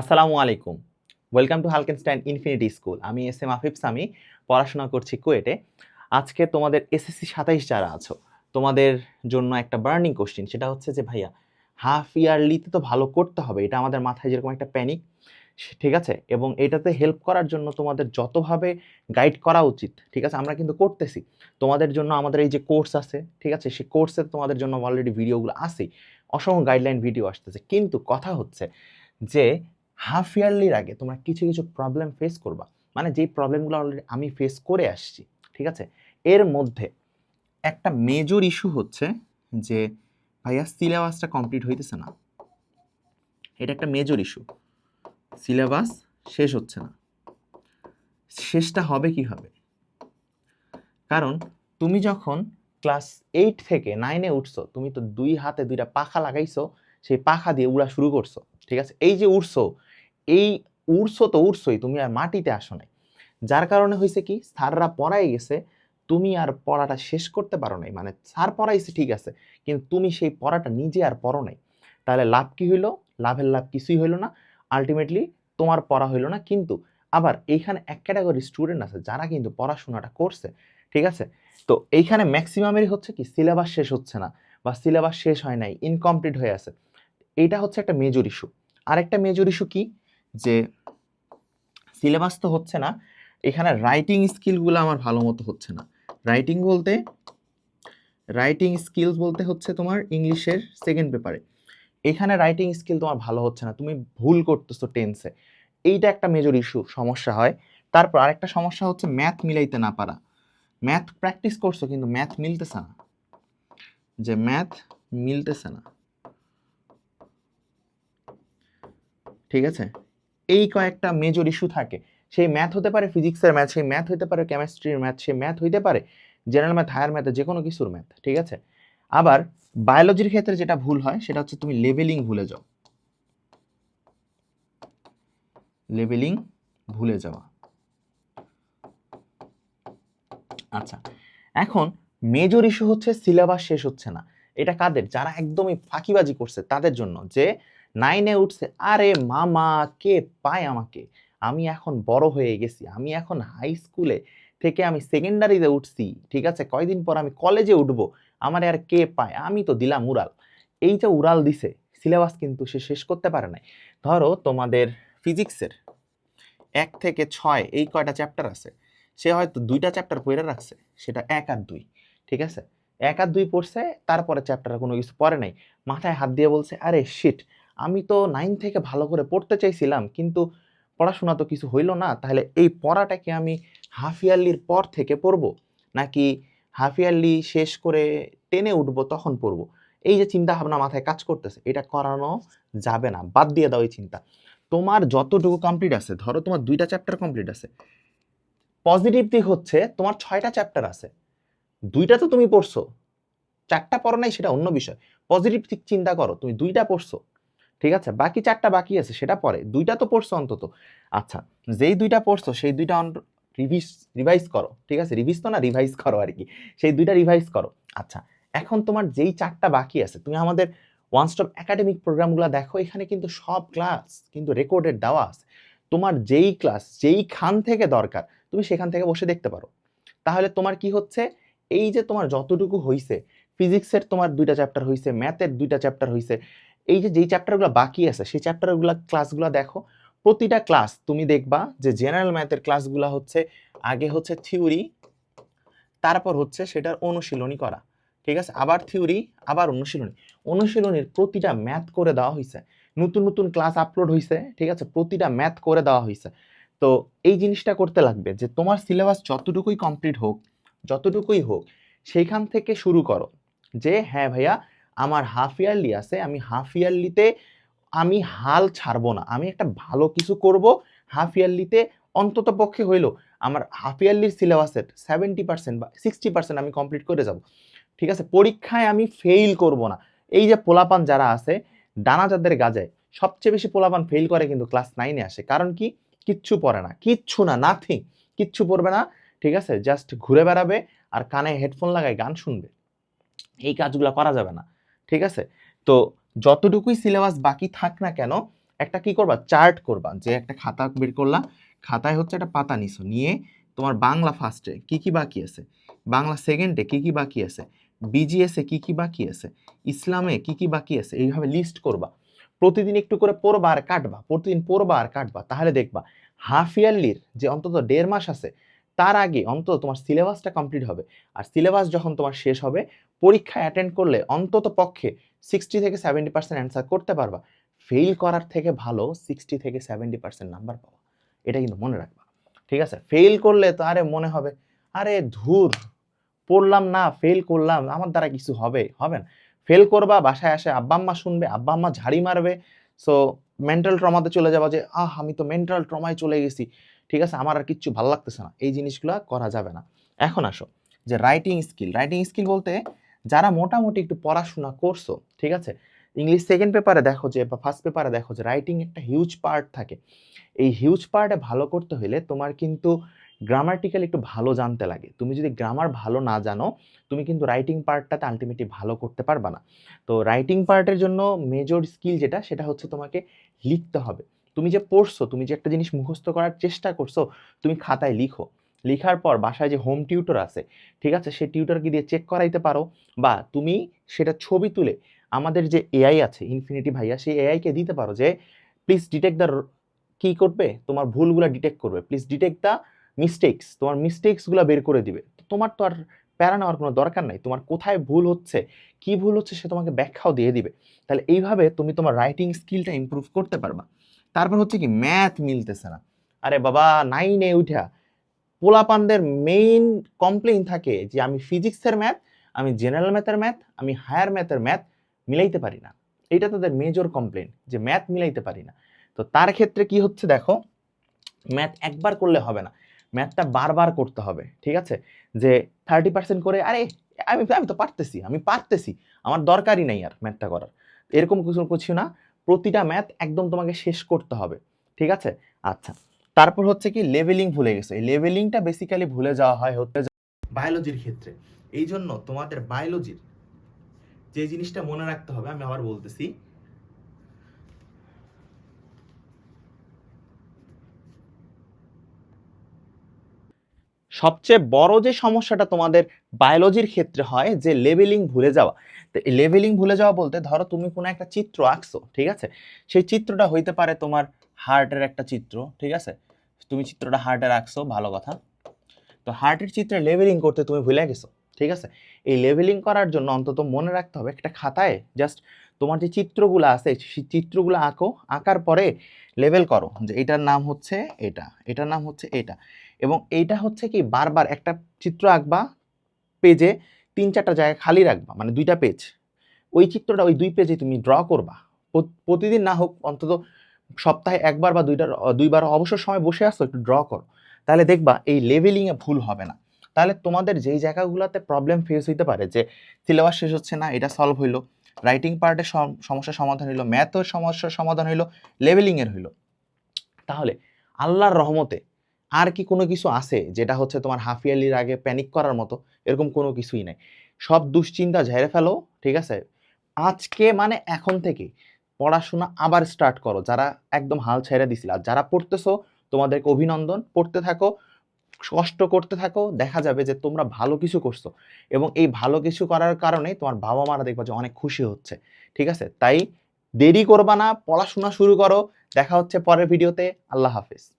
আসসালামু আলাইকুম। Welcome to হালকেনস্টাইন ইনফিনিটি স্কুল আমি এস এম আফিফ সামি, পড়াশোনা করছি কুয়েটে। আজকে তোমাদের এসএসসি সাতাইশ যারা আছো, তোমাদের জন্য একটা বার্নিং কোশ্চেন। সেটা হচ্ছে যে, ভাইয়া, হাফ ইয়ারলিতে তো ভালো করতে হবে, এটা আমাদের মাথায় যেরকম একটা প্যানিক ঠিক আছে? এবং এটাতে হেল্প করার জন্য তোমাদের যতভাবে গাইড করা উচিত, ঠিক আছে? আমরা কিন্তু করতেছি। তোমাদের জন্য আমাদের এই যে কোর্স আছে, ঠিক আছে? সেই কোর্সে তোমাদের জন্য অলরেডি ভিডিওগুলো আসেই অসংখ্য গাইডলাইন ভিডিও আসতেছে। কিন্তু কথা হচ্ছে যে হাফ ইয়ারলির আগে তোমরা কিছু কিছু প্রবলেম ফেস করবা। মানে যেই প্রবলেমগুলো অলরেডি আমি ফেস করে আসছি, ঠিক আছে? এর মধ্যে একটা মেজর ইস্যু হচ্ছে যে, ভাইয়া সিলেবাসটা কমপ্লিট হইতেছে না। এটা একটা মেজর ইস্যু সিলেবাস শেষ হচ্ছে না। শেষটা হবে কি হবে কারণ তুমি যখন ক্লাস এইট থেকে নাইনে উঠছো, তুমি তো দুই হাতে দুইটা পাখা লাগাইছো, সেই পাখা দিয়ে উড়া শুরু করছ, ঠিক আছে? এই যে উড়ছো এই উড়ছো তো উড়ছোই, তুমি আর মাটিতে আসো নাই। যার কারণে হয়েছে কি, স্যাররা পড়াই গেছে, তুমি আর পড়াটা শেষ করতে পারো নাই। মানে স্যার পড়াইছে ঠিক আছে, কিন্তু তুমি সেই পড়াটা নিজে আর পড়ো নাই। তাহলে লাভ কি হইল? লাভের লাভ কিছুই হইল না। আলটিমেটলি তোমার পড়া হইল না, কিন্তু আবার এইখানে এক ক্যাটাগরি স্টুডেন্ট আছে, যারা কিন্তু পড়াশোনাটা করছে, ঠিক আছে? তো এইখানে ম্যাক্সিমামেরই হচ্ছে কি সিলেবাস শেষ হচ্ছে না বা সিলেবাস শেষ হয় নাই ইনকমপ্লিট হয়ে আছে। এটা হচ্ছে একটা মেজর ইস্যু আরেকটা মেজর ইস্যু কি? যে সিলেবাস তো হচ্ছে না, এখানে রাইটিং স্কিলগুলো আমার ভালো মতো হচ্ছে না। রাইটিং বলতে রাইটিং স্কিলস বলতে হচ্ছে তোমার ইংলিশের সেকেন্ড পেপারে এখানে রাইটিং স্কিল তোমার ভালো হচ্ছে না, তুমি ভুল করতেছো টেন্সে এইটা একটা মেজর ইস্যু সমস্যা হয়। তারপর আরেকটা সমস্যা হচ্ছে ম্যাথ মিলাইতে না পারা। ম্যাথ প্র্যাকটিস করছ কিন্তু ম্যাথ মিলতেছে না। যে ম্যাথ মিলতেছে না। ঠিক আছে? এই কয়েকটা মেজর ইস্যু থাকে। সেই ম্যাথ হতে পারে ফিজিক্সের ম্যাথ সেই ম্যাথ হতে পারে কেমিস্ট্রির ম্যাথ সেই ম্যাথ হইতে পারে জেনারেল ম্যাথ হায়ার ম্যাথ যে কোনো কিছুর ম্যাথ ঠিক আছে? আবার বায়োলজির ক্ষেত্রে যেটা ভুল হয়, সেটা হচ্ছে তুমি লেভেলিং ভুলে যাও। লেভেলিং ভুলে যাওয়া। আচ্ছা এখন মেজর ইস্যু হচ্ছে সিলেবাস শেষ হচ্ছে না। এটা কাদের? যারা একদমই ফাঁকিবাজি করছে, তাদের জন্য যে নাইনে উঠছে, আরে মামা, কে পায় আমাকে? আমি এখন বড় হয়ে গেছি। আমি এখন হাই স্কুলে থেকে আমি সেকেন্ডারিতে উঠছি, ঠিক আছে? কয়দিন পর আমি কলেজে উঠবো। আমার আর কে পায়? আমি তো দিলাম উড়াল। এই যে উড়াল দিছে সিলেবাস কিন্তু সে শেষ করতে পারে নাই। ধরো তোমাদের ফিজিক্সের এক থেকে ছয়, এই কয়টা চ্যাপ্টার আছে। সে হয়তো দুইটা চ্যাপ্টার পড়ে রাখছে, সেটা এক আর দুই, ঠিক আছে? এক আর দুই পড়ছে তারপরে চ্যাপ্টার কোনো কিছু পড়ে নাই। মাথায় হাত দিয়ে বলছে, আরে শিট আমি তো নাইন থেকে ভালো করে পড়তে চাইছিলাম, কিন্তু পড়াশোনা তো কিছু হইল না, তাহলে এই পড়াটাকে আমি হাফ ইয়ারলির পর থেকে পড়ব? নাকি হাফ ইয়ারলি শেষ করে টেনে উঠবো, তখন পড়ব? এই যে চিন্তা ভাবনা মাথায় কাজ করতেছে, এটা করানো যাবে না, বাদ দিয়ে দাও এই চিন্তা। তোমার যতটুকু কমপ্লিট আছে, ধরো তোমার দুইটা চ্যাপ্টার কমপ্লিট আছে পজিটিভ দিক হচ্ছে তোমার ছয়টা চ্যাপ্টার আছে, দুইটা তো তুমি পড়ছো, চারটা পড়ো নাই সেটা অন্য বিষয়। পজিটিভ দিক চিন্তা করো, তুমি দুইটা পড়ছো ঠিক আছে? বাকি চারটা বাকি আছে, সেটা পরে। দুইটা তো পড়ছো অন্তত। আচ্ছা যেই দুইটা পড়ছো, সেই দুইটা রিভিস রিভাইজ করো, ঠিক আছে? রিভিজ তো না, রিভাইজ করো আর কি। সেই দুইটা রিভাইজ করো। আচ্ছা এখন তোমার যেই চারটা বাকি আছে, তুমি আমাদের ওয়ান স্টপ একাডেমিক প্রোগ্রামগুলো দেখো, এখানে কিন্তু সব ক্লাস কিন্তু রেকর্ডেড দেওয়া আছে। তোমার যেই ক্লাস যেই খান থেকে দরকার, তুমি সেখান থেকে বসে দেখতে পারো। তাহলে তোমার কি হচ্ছে? এই যে তোমার যতটুকু হইছে ফিজিক্সের তোমার দুইটা চ্যাপ্টার হইছে ম্যাথের দুইটা চ্যাপ্টার হইছে এই যে, যেই চ্যাপ্টারগুলো বাকি আছে, সেই চ্যাপ্টারগুলো ক্লাসগুলো দেখো। প্রতিটা ক্লাস তুমি দেখবা যে জেনারেল ম্যাথের ক্লাসগুলো হচ্ছে, আগে হচ্ছে থিওরি তারপর হচ্ছে সেটার অনুশীলনী করা। ঠিক আছে? আবার থিওরি আবার অনুশীলনী। অনুশীলনীর প্রতিটা ম্যাথ করে দেওয়া হয়েছে নতুন নতুন ক্লাস আপলোড হয়েছে ঠিক আছে? প্রতিটা ম্যাথ করে দেওয়া হয়েছে তো এই জিনিসটা করতে লাগবে যে, তোমার সিলেবাস যতটুকুই কমপ্লিট হোক, যতটুকুই হোক, সেইখান থেকে শুরু করো। যে হ্যাঁ ভাইয়া আমার হাফ ইয়ারলি আছে, আমি হাফ ইয়ারলিতে আমি হাল ছাড়বো না। আমি একটা ভালো কিছু করব হাফ ইয়ারলিতে অন্তত পক্ষে হইল। আমার হাফ ইয়ারলির সিলেবাসের সেভেন্টি পার্সেন্ট বা সিক্সটি পার্সেন্ট আমি কমপ্লিট করে যাব। ঠিক আছে? পরীক্ষায় আমি ফেইল করব না। এই যে পোলাপান যারা আছে, ডানা যাদের গাজায়, সবচেয়ে বেশি পোলাপান ফেল করে কিন্তু ক্লাস নাইনে আসে। কারণ কি? কিচ্ছু পড়ে না। কিচ্ছু না নাথিং কিচ্ছু পড়বে না। ঠিক আছে? জাস্ট ঘুরে বেড়াবে আর কানে হেডফোন লাগায় গান শুনবে। এই কাজগুলো করা যাবে না। ঠিক আছে? তো যতটুকুই সিলেবাস বাকি থাক না কেন, একটা কি করবা? চার্ট করবা যে একটা খাতা বের করলা। খাতায় হচ্ছে একটা পাতা নিছো, নিয়ে তোমার বাংলা ফার্স্টে কি কি বাকি আছে? বাংলা সেকেন্ডে কি কি বাকি আছে? বিজিএসে কি কি বাকি আছে? ইসলামে কি কি বাকি আছে? এইভাবে লিস্ট করবা। প্রতিদিন একটু করে পড়বা আর কাটবা। প্রতিদিন পড়বা আর কাটবা। তাহলে দেখবা হাফ ইয়ারলির যে অন্তত দেড় মাস আছে তার আগে অন্তত তোমার সিলেবাসটা কমপ্লিট হবে। আর সিলেবাস যখন তোমার শেষ হবে পরীক্ষা অ্যাটেন্ড করলে অন্তত পক্ষে সিক্সটি থেকে সেভেন্টি পার্সেন্ট অ্যান্সার করতে পারবা। ফেল করার থেকে ভালো সিক্সটি থেকে সেভেন্টি পার্সেন্ট নাম্বার পাওয়া। এটা কিন্তু মনে রাখবা। ঠিক আছে? ফেল করলে তো আরে মনে হবে, আরে ধুর, পড়লাম না ফেল করলাম, আমার দ্বারা কিছু হবে হবে না। ফেল করবা, বাসায় আসে আব্বা আম্মা শুনবে, আব্বা আম্মা ঝাড়ি মারবে। সো মেন্টাল ট্রমাতে চলে যাবা যে, আহ, আমি তো মেন্টাল ট্রমায় চলে গেছি। ঠিক আছে? আমার আর কিচ্ছু ভালো লাগতেছে না। এই জিনিসগুলো করা যাবে না। এখন আসো। যে রাইটিং স্কিল রাইটিং স্কিল বলতে যারা মোটামুটি একটু পড়াশোনা করছ, ঠিক আছে? ইংলিশ সেকেন্ড পেপারে দেখো যে বা ফার্স্ট পেপারে দেখো যে রাইটিং একটা হিউজ পার্ট থাকে। এই হিউজ পার্টে ভালো করতে হলে তোমার কিন্তু গ্রামাটিক্যাল একটু ভালো জানতে লাগে। তুমি যদি গ্রামার ভালো না জানো, তুমি কিন্তু রাইটিং পার্টটাতে আলটিমেটলি ভালো করতে পারবা না। তো রাইটিং পার্টের জন্য মেজর স্কিল যেটা, সেটা হচ্ছে তোমাকে লিখতে হবে। তুমি যে পড়ছো, তুমি যে একটা জিনিস মুখস্থ করার চেষ্টা করছ, তুমি খাতায় লিখো। লেখার পর বাসায় যে হোম টিউটর আছে, ঠিক আছে সেই টিউটরকে দিয়ে চেক করাইতে পারো বা তুমি সেটা ছবি তুলে আমাদের যে এআই আছে ইনফিনিটি ভাইয়া, সেই এআইকে দিতে পারো যে প্লিজ ডিটেক্ট দ্য কী করবে? তোমার ভুলগুলো ডিটেক্ট করবে। প্লিজ ডিটেক্ট দ্য মিস্টেক্স তোমার মিস্টেক্সগুলো বের করে দিবে। তোমার তো আর প্যারা নেওয়ার কোনো দরকার নাই। তোমার কোথায় ভুল হচ্ছে, কি ভুল হচ্ছে, সে তোমাকে ব্যাখ্যাও দিয়ে দিবে। তাহলে এইভাবে তুমি তোমার রাইটিং স্কিলটা ইমপ্রুভ করতে পারবা। তারপর হচ্ছে কি ম্যাথ মিলতেছে না। আরে বাবা নাইনে উঠা পোলাপানদের মেইন কমপ্লেইন থাকে যে আমি ফিজিক্সের ম্যাথ আমি জেনারেল ম্যাথের ম্যাথ আমি হায়ার ম্যাথের ম্যাথ মিলাইতে পারি না। এটা তাদের মেজর কমপ্লেন যে ম্যাথ মিলাইতে পারি না। তো তার ক্ষেত্রে কি হচ্ছে দেখো ম্যাথ একবার করলে হবে না। ম্যাথটা বারবার করতে হবে, ঠিক আছে? যে থার্টি পার্সেন্ট করে, আরে আমি আমি তো পারতেছি, আমি পারতেছি, আমার দরকারই নেই আর ম্যাথটা করার। এরকম কিছু কিছু না প্রতিটা ম্যাথ একদম তোমাকে শেষ করতে হবে, ঠিক আছে? আচ্ছা তারপর হচ্ছে কি লেভেলিং ভুলে গেছে। এই লেভেলিংটা বেসিক্যালি ভুলে যাওয়া হয় হতে বায়োলজির ক্ষেত্রে। এই জন্য তোমাদের বায়োলজির যে জিনিসটা মনে রাখতে হবে, আমি আবার বলতেছি সবচেয়ে বড় যে সমস্যাটা তোমাদের বায়োলজির ক্ষেত্রে হয়, যে লেভেলিং ভুলে যাওয়া। তো এই লেভেলিং ভুলে যাওয়া বলতে ধরো তুমি কোনো একটা চিত্র আঁকছো, ঠিক আছে? সেই চিত্রটা হইতে পারে তোমার হার্টের একটা চিত্র, ঠিক আছে? তুমি চিত্রটা হার্টের আঁকছো ভালো কথা। তো হার্টের চিত্রে লেভেলিং করতে তুমি ভুলে গেছো, ঠিক আছে? এই লেভেলিং করার জন্য অন্তত মনে রাখতে হবে একটা খাতায় জাস্ট তোমার যে চিত্রগুলো আছে, সেই চিত্রগুলো আঁকো, আঁকার পরে লেভেল করো যে এটার নাম হচ্ছে এটা, এটার নাম হচ্ছে এটা। এবং এইটা হচ্ছে কি বারবার একটা চিত্র আঁকবা পেজে তিন চারটা জায়গায় খালি রাখবা মানে দুইটা পেজ ওই চিত্রটা ওই দুই পেজে তুমি ড্র করবা। প্রতিদিন না হোক অন্তত সপ্তাহে একবার বা দুইটার, দুইবার অবসর সময় বসে আসো, একটু ড্র করো। তাহলে দেখবা এই লেভেলিংয়ে ভুল হবে না। তাহলে তোমাদের যেই জায়গাগুলোতে প্রবলেম ফেস হইতে পারে যে সিলেবাস শেষ হচ্ছে না, এটা সলভ হইল রাইটিং পার্টের সমস্যার সমাধান হইল ম্যাথের সমস্যার সমাধান হইল লেভেলিংয়ের হইল। তাহলে আল্লাহর রহমতে আর কি কোনো কিছু আছে যেটা হচ্ছে তোমার হাফ ইয়ারলির আগে প্যানিক করার মতো? এরকম কোনো কিছুই নাই। সব দুশ্চিন্তা ঝেড়ে ফেলো, ঠিক আছে? আজকে মানে এখন থেকে পড়াশোনা আবার স্টার্ট করো, যারা একদম হাল ছেড়ে দিছিল। আর যারা পড়তেছো, তোমাদেরকে অভিনন্দন। পড়তে থাকো, কষ্ট করতে থাকো, দেখা যাবে যে তোমরা ভালো কিছু করছ। এবং এই ভালো কিছু করার কারণে তোমার বাবা মারা দেখবা যে অনেক খুশি হচ্ছে, ঠিক আছে? তাই দেরি করবা না, পড়াশোনা শুরু করো। দেখা হচ্ছে পরের ভিডিওতে আল্লাহ হাফেজ।